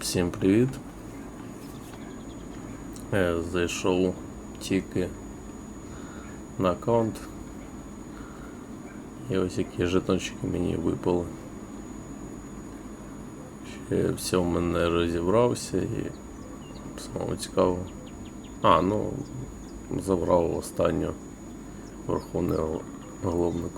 Всім привіт. Я зайшов тільки на аккаунт. І ось які жетончики мені випали. Ще все в мене розібрався і самому цікаво. А, ну забрав останню верховний головний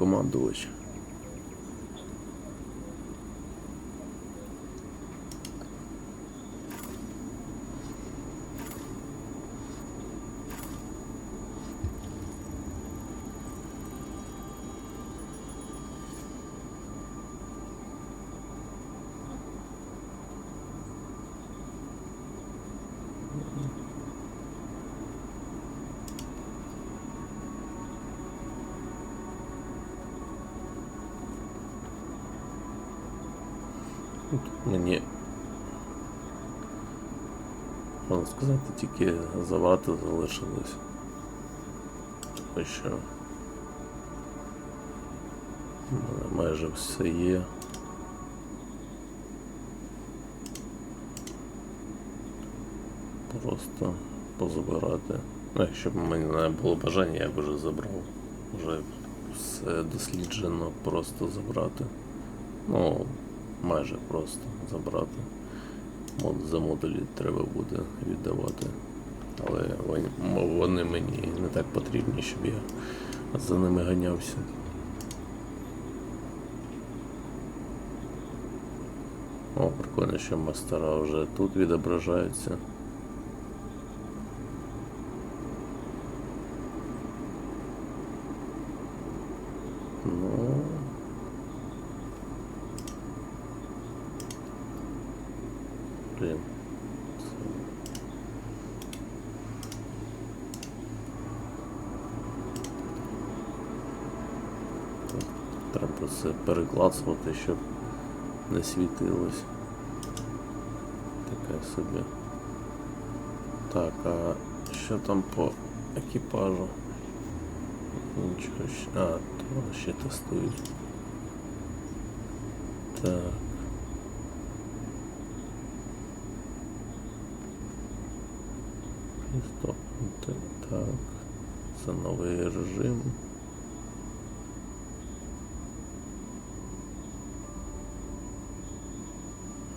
командувач. Мені можна сказати, тільки забрати залишилось. Ось що. Майже все є. Просто позабирати. Ну, якщо б мені не було бажання, я б вже забрав. Вже все досліджено, просто забрати. Ну, майже просто забрати. Мод за модулі треба буде віддавати. Але вони мені не так потрібні, щоб я за ними ганявся. О, прикольно, що мастера вже тут відображаються. Ну, блін. Це- Треба все переклацувати, щоб не світилось. Таке собі. Так, а що там по екіпажу? Нічого ще. А, то ще тестують. Так. Пристопнути. Так. Це новий режим.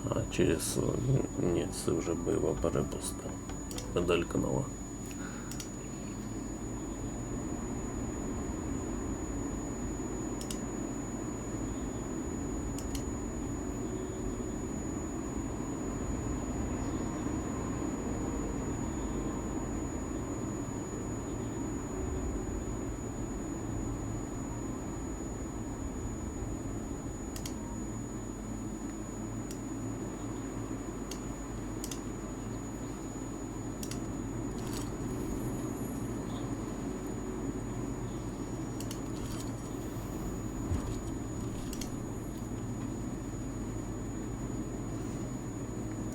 А через... Ні, це вже бойова перепустка. Педаль нова.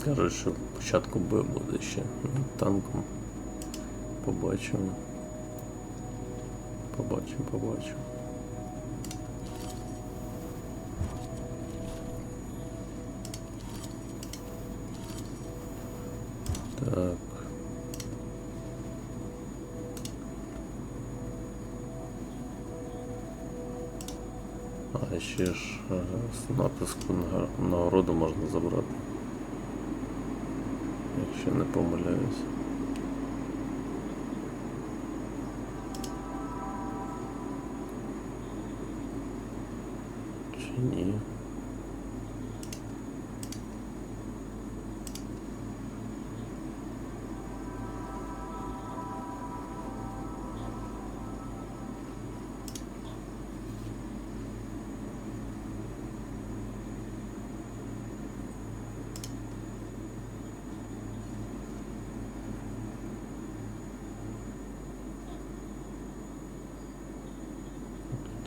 Кажуть, що початку Б буде ще над танком. Побачимо. Побачимо, побачимо. Так. А ще ж е, з натиску на нагороду можна забрати. Якщо не помиляюсь. Чи ні?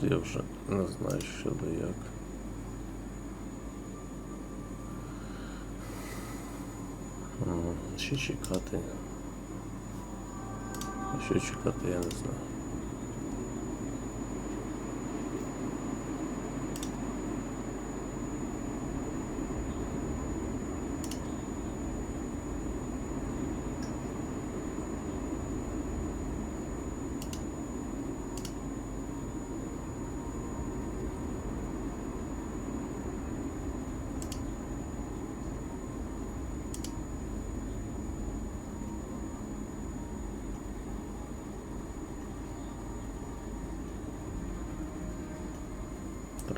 Я вже не знаю, що да як. Що чекати. Що чекати, я не знаю.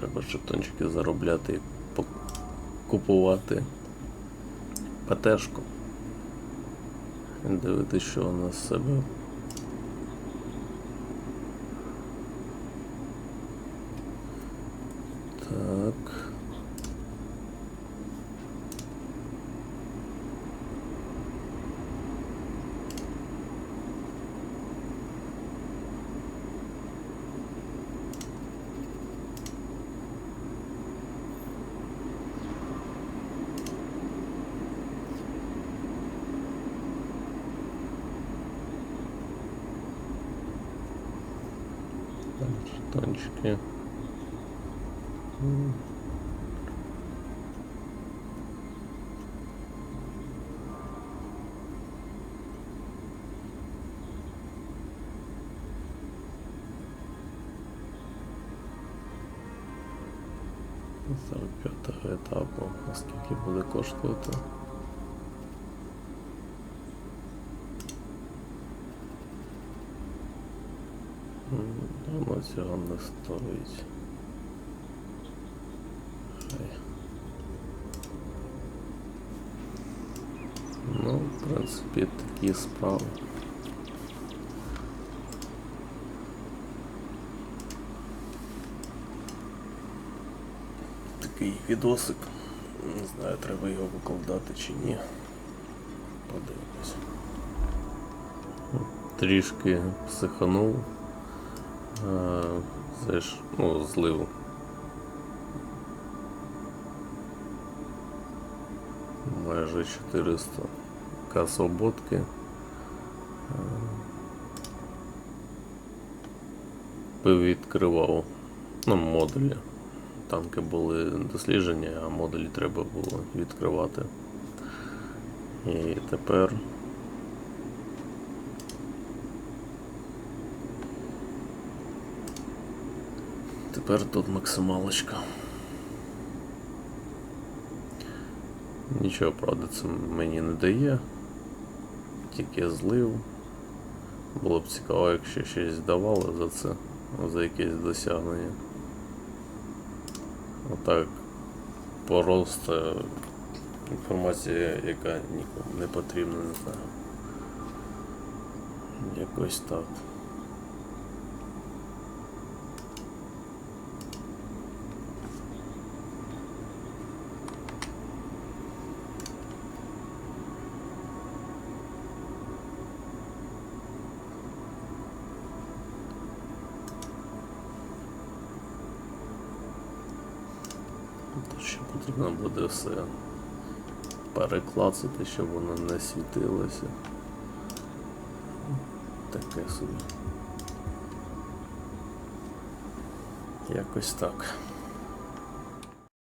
Треба жетончики заробляти і купувати ПТшку. Дивитися, що вона з себе. тачки. П'ятого етапу, наскільки буде коштувати. М, Воно цього не стоїть. Хай. Ну, в принципі, такі справи. Такий відосик. Не знаю, треба його викладати чи ні. Подивимось. Трішки психанув. Це ж, ну, злив. Майже 400 к свободки. Е, Відкривав ну, модулі. Танки були досліджені, а модулі треба було відкривати. І тепер Тепер тут максималочка. Нічого, правда, це мені не дає. Тільки злив. Було б цікаво, якщо щось давали за це, за якесь досягнення. Отак. Просто інформація, яка нікому не потрібна, не знаю. Якось так. Тут ще потрібно буде все переклацати, щоб воно не світилося. Таке собі. Якось так.